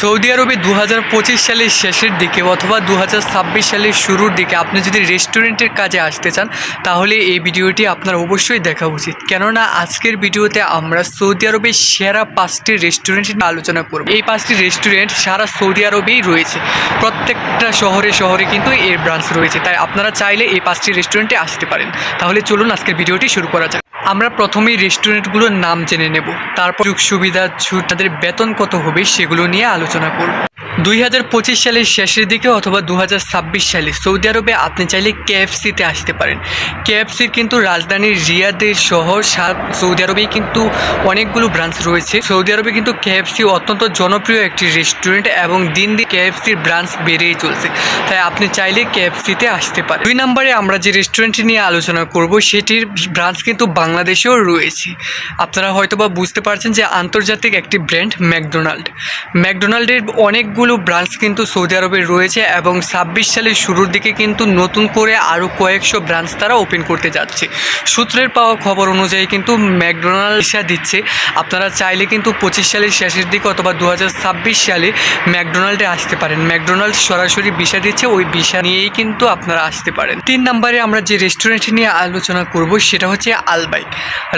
Saudi আরবে দু হাজার পঁচিশ সালের শেষের দিকে অথবা দু হাজার ছাব্বিশ সালের শুরুর দিকে আপনি যদি রেস্টুরেন্টের কাজে আসতে চান, তাহলে এই ভিডিওটি আপনার অবশ্যই দেখা উচিত। কেননা আজকের ভিডিওতে আমরা সৌদি আরবের সেরা পাঁচটি রেস্টুরেন্ট নিয়ে আলোচনা করব। এই পাঁচটি রেস্টুরেন্ট সারা সৌদি আরবেই রয়েছে। প্রত্যেকটা শহরে শহরে কিন্তু এর ব্রাঞ্চ রয়েছে। তাই আপনারা চাইলে এই পাঁচটি রেস্টুরেন্টে আসতে পারেন। তাহলে চলুন আজকের ভিডিওটি শুরু করা যাক। আমরা প্রথমেই রেস্টুরেন্টগুলোর নাম জেনে নেব, তারপর সুযোগ সুবিধা ছুট, তাদের বেতন কত হবে সেগুলো নিয়ে আলোচনা করব। দুই হাজার পঁচিশ সালের শেষের দিকে অথবা দু হাজার ছাব্বিশ সালে সৌদি আরবে আপনি চাইলে কেএফসিতে আসতে পারেন। কেএফসির কিন্তু রাজধানীর রিয়াদের শহর সা- সৌদি আরবেই কিন্তু অনেকগুলো ব্রাঞ্চ রয়েছে। সৌদি আরবে কিন্তু কেএফসি অত্যন্ত জনপ্রিয় একটি রেস্টুরেন্ট এবং দিন দিন কেএফসির ব্রাঞ্চ বেড়েই চলছে। তাই আপনি চাইলে কেএফসিতে আসতে পারেন। দুই নম্বরে আমরা যে রেস্টুরেন্টটি নিয়ে আলোচনা করব, সেটির ব্রাঞ্চ কিন্তু বাংলাদেশেও রয়েছে। আপনারা হয়তোবা বুঝতে পারছেন যে আন্তর্জাতিক একটি ব্র্যান্ড ম্যাকডোনাল্ড। ম্যাকডোনাল্ডের অনেকগুলো ব্রাঞ্চ কিন্তু সৌদি আরবে রয়েছে এবং ছাব্বিশ সালের শুরুর দিকে কিন্তু নতুন করে আরও কয়েকশো ব্রাঞ্চ তারা ওপেন করতে যাচ্ছে। সূত্রের পাওয়া খবর অনুযায়ী কিন্তু ম্যাকডোনাল্ড ভিসা দিচ্ছে। আপনারা চাইলে কিন্তু পঁচিশ সালের শেষের দিকে অথবা দু হাজার ছাব্বিশ সালে ম্যাকডোনাল্ডে আসতে পারেন। ম্যাকডোনাল্ড সরাসরি ভিসা দিচ্ছে, ওই ভিসা নিয়েই কিন্তু আপনারা আসতে পারেন। তিন নম্বরে আমরা যে রেস্টুরেন্ট নিয়ে আলোচনা করব, সেটা হচ্ছে আলবাইক।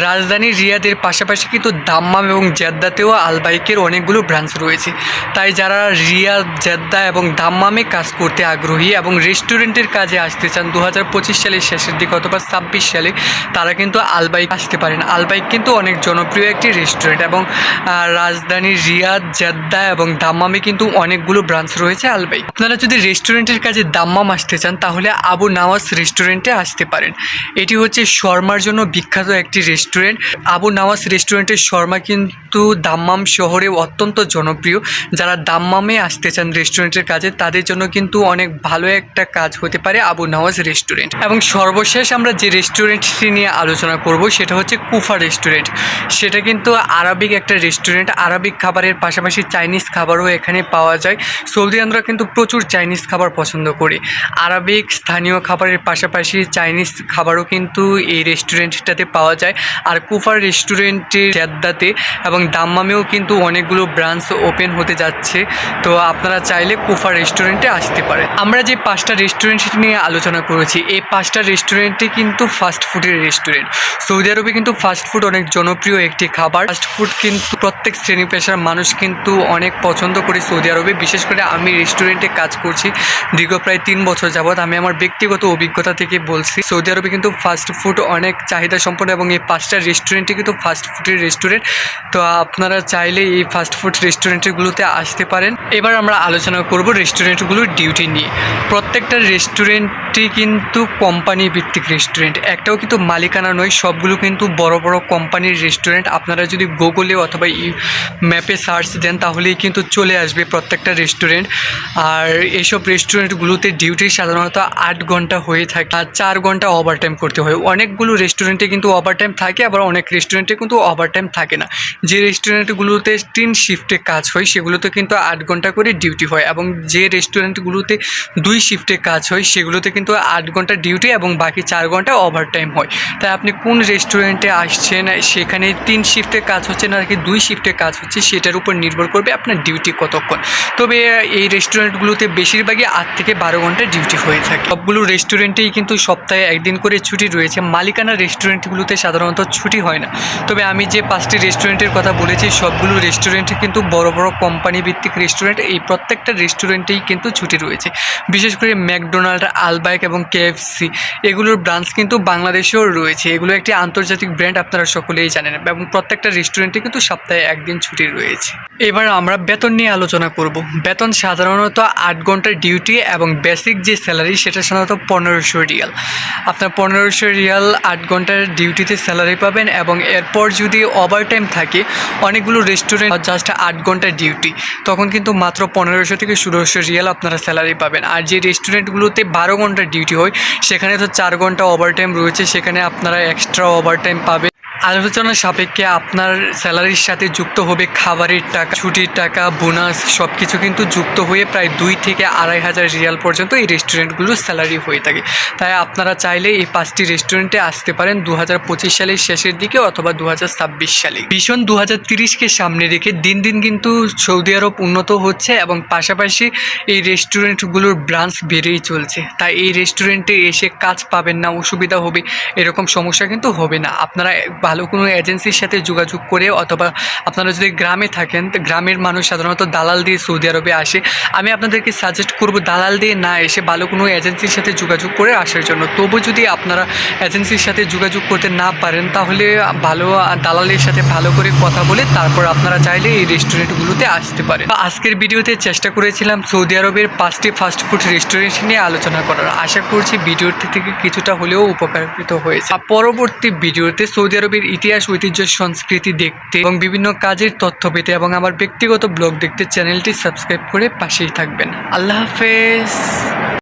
রাজধানী রিয়াদের পাশাপাশি কিন্তু দাম্মাম এবং জেদ্দাতেও আলবাইকের অনেকগুলো ব্রাঞ্চ রয়েছে। তাই যারা রিয়াদ জেদ্দা এবং দাম্মামে কাজ করতে আগ্রহী এবং রেস্টুরেন্টের কাজে আসতে চান। দু হাজার পঁচিশ সালের শেষের দিকে অথবা ছাব্বিশ সালে তারা কিন্তু আলবাইক আসতে পারেন। আলবাইক কিন্তু অনেক জনপ্রিয় একটি রেস্টুরেন্ট এবং রাজধানী রিয়াদ, জেদ্দা এবং দাম্মামে কিন্তু অনেকগুলো ব্রাঞ্চ রয়েছে আলবাইক। আপনারা যদি রেস্টুরেন্টের কাজে দাম্মাম আসতে চান, তাহলে আবু নওয়াজ রেস্টুরেন্টে আসতে পারেন। এটি হচ্ছে শর্মার জন্য বিখ্যাত একটি রেস্টুরেন্ট। আবু নাওয়াজ রেস্টুরেন্টের শর্মা কিন্তু দাম্মাম শহরে অত্যন্ত জনপ্রিয়। যারা দাম্মামে আসতে চান রেস্টুরেন্টের কাজে, তাদের জন্য কিন্তু অনেক ভালো একটা কাজ হতে পারে আবু নওয়াজ রেস্টুরেন্ট। এবং সর্বশেষ আমরা যে রেস্টুরেন্টটি নিয়ে আলোচনা করব, সেটা হচ্ছে কুফা রেস্টুরেন্ট। সেটা কিন্তু আরবিক একটা রেস্টুরেন্ট, আরবিক খাবারের পাশাপাশি চাইনিজ খাবারও এখানে পাওয়া যায়। সৌদি সৌদিয়ানরা কিন্তু প্রচুর চাইনিজ খাবার পছন্দ করে। আরবিক স্থানীয় খাবারের পাশাপাশি চাইনিজ খাবারও কিন্তু এই রেস্টুরেন্টটাতে পাওয়া যায়। আর কুফার রেস্টুরেন্টের জেদ্দাতে এবং দাম্মামেও কিন্তু অনেকগুলো ব্রাঞ্চ ওপেন হতে যাচ্ছে। তো আপনারা চাইলে কুফা রেস্টুরেন্টে আসতে পারেন। আমরা যে পাঁচটা রেস্টুরেন্ট নিয়ে আলোচনা করেছি, এই পাঁচটা রেস্টুরেন্টে কিন্তু ফাস্ট ফুডের রেস্টুরেন্ট সৌদি আরবে কিন্তু ফাস্ট ফুড অনেক জনপ্রিয় একটি খাবার। ফাস্ট ফুড কিন্তু প্রত্যেক শ্রেণি পেশার মানুষ কিন্তু অনেক পছন্দ করে সৌদি আরবে। বিশেষ করে আমি রেস্টুরেন্টে কাজ করছি দীর্ঘ প্রায় তিন বছর যাবৎ। আমি আমার ব্যক্তিগত অভিজ্ঞতা থেকে বলছি, সৌদি আরবে কিন্তু ফাস্ট ফুড অনেক চাহিদা সম্পন্ন এবং এই পাঁচটা রেস্টুরেন্টে কিন্তু ফাস্ট ফুডের রেস্টুরেন্ট তো আপনারা চাইলে এই ফাস্ট ফুড রেস্টুরেন্টগুলোতে আসতে পারেন। এবার আমরা আলোচনা করব রেস্টুরেন্টগুলোর ডিউটি নিয়ে। প্রত্যেকটা রেস্টুরেন্টই কিন্তু কোম্পানি ভিত্তিক রেস্টুরেন্ট একটাও কিন্তু মালিকানা নয়, সবগুলো কিন্তু বড় বড় কোম্পানির রেস্টুরেন্ট আপনারা যদি গুগলে অথবা ম্যাপে সার্চ দেন, তাহলেই কিন্তু চলে আসবে প্রত্যেকটা রেস্টুরেন্ট আর এইসব রেস্টুরেন্টগুলোতে ডিউটি সাধারণত আট ঘণ্টা হয়ে থাকে, আর চার ঘণ্টা ওভার টাইম করতে হয়। অনেকগুলো রেস্টুরেন্টে কিন্তু ওভার টাইম থাকে, আবার অনেক রেস্টুরেন্টে কিন্তু ওভার টাইম থাকে না। যে রেস্টুরেন্টগুলোতে তিন শিফটে কাজ হয়, সেগুলোতে কিন্তু আট ঘণ্টা করে ডিউটি হয় এবং যে রেস্টুরেন্টগুলোতে দুই শিফটে কাজ হয়, সেগুলোতে কিন্তু আট ঘণ্টা ডিউটি এবং বাকি চার ঘণ্টা ওভার টাইম হয়। তাই আপনি কোন রেস্টুরেন্টে আসছেন, সেখানে তিন শিফটে কাজ হচ্ছে না নাকি দুই শিফটে কাজ হচ্ছে, সেটার উপর নির্ভর করবে আপনার ডিউটি কতক্ষণ। তবে এই রেস্টুরেন্টগুলোতে বেশিরভাগই আট থেকে বারো ঘণ্টা ডিউটি হয়ে থাকে। সবগুলো রেস্টুরেন্টেই কিন্তু সপ্তাহে একদিন করে ছুটি রয়েছে। মালিকানা রেস্টুরেন্টগুলোতে সাধারণত ছুটি হয় না। তবে আমি যে পাঁচটি রেস্টুরেন্টের কথা বলেছি, সবগুলো রেস্টুরেন্টে কিন্তু বড় বড় কোম্পানি ভিত্তিক রেস্টুরেন্ট এই প্রত্যেকটা রেস্টুরেন্টেই কিন্তু ছুটি রয়েছে। বিশেষ করে ম্যাকডোনাল্ড, আলবাইক এবং কেএফসি এগুলোর ব্রাঞ্চ কিন্তু বাংলাদেশেও রয়েছে। এগুলো একটি আন্তর্জাতিক ব্র্যান্ড আপনারা সকলেই জানেন এবং প্রত্যেকটা রেস্টুরেন্টে কিন্তু সপ্তাহে একদিন ছুটি রয়েছে। এবার আমরা বেতন নিয়ে আলোচনা করব। বেতন সাধারণত আট ঘণ্টার ডিউটি এবং বেসিক যে স্যালারি সেটা সাধারণত পনেরোশো রিয়াল। আপনার পনেরোশো রিয়াল আট ঘণ্টার ডিউটিতে স্যালারি পাবেন এবং এরপর যদি ওভার টাইম থাকে, অনেকগুলো রেস্টুরেন্ট জাস্ট আট ঘণ্টার ডিউটি, তখন কিন্তু মাত্র পনেরোশো থেকে ষোলোশো রিয়াল আপনারা স্যালারি পাবেন। আর যে রেস্টুরেন্টগুলোতে বারো ঘণ্টা ডিউটি হয়, সেখানে তো চার ঘণ্টা ওভারটাইম রয়েছে, সেখানে আপনারা এক্সট্রা ওভারটাইম পাবেন। আলোচনা সাপেক্ষে আপনার স্যালারির সাথে যুক্ত হবে খাবারের টাকা, ছুটির টাকা, বোনাস সব কিছু কিন্তু যুক্ত হয়ে প্রায় দুই থেকে আড়াই হাজার রিয়াল পর্যন্ত এই রেস্টুরেন্টগুলোর স্যালারি হয়ে থাকে। তাই আপনারা চাইলে এই পাঁচটি রেস্টুরেন্টে আসতে পারেন দু হাজার পঁচিশ সালের শেষের দিকে অথবা দু হাজার ছাব্বিশ সালে। ভীষণ দু তিরিশকে সামনে রেখে দিন দিন কিন্তু সৌদি আরব উন্নত হচ্ছে এবং পাশাপাশি এই রেস্টুরেন্টগুলোর ব্রাঞ্চ বেড়েই চলছে। তাই এই রেস্টুরেন্টে এসে কাজ পাবেন না, অসুবিধা হবে, এরকম সমস্যা কিন্তু হবে না। আপনারা ভালো কোনো এজেন্সির সাথে যোগাযোগ করে অথবা আপনারা যদি গ্রামে থাকেন, তো গ্রামের মানুষ সাধারণত দালাল দিয়ে সৌদি আরবে আসে। আমি আপনাদেরকে সাজেস্ট করব, দালাল দিয়ে না এসে ভালো কোনো এজেন্সির সাথে যোগাযোগ করে আসার জন্য। তবু যদি আপনারা এজেন্সির সাথে যোগাযোগ করতে না পারেন, তাহলে ভালো দালালের সাথে ভালো করে কথা বলে তারপর আপনারা চাইলে এই রেস্টুরেন্টগুলোতে আসতে পারেন। আজকের ভিডিওতে চেষ্টা করেছিলাম সৌদি আরবের পাঁচটি ফাস্টফুড রেস্টুরেন্ট নিয়ে আলোচনা করার। আশা করছি ভিডিওটি থেকে কিছুটা হলেও উপকারিত হয়েছে। পরবর্তী ভিডিওতে সৌদি আরবের ইতিহাস, ঐতিহ্য, সংস্কৃতি দেখতে এবং বিভিন্ন কাজের তথ্য পেতে এবং আমার ব্যক্তিগত ব্লগ দেখতে চ্যানেলটি সাবস্ক্রাইব করে পাশেই থাকবেন। আল্লাহ হাফেজ।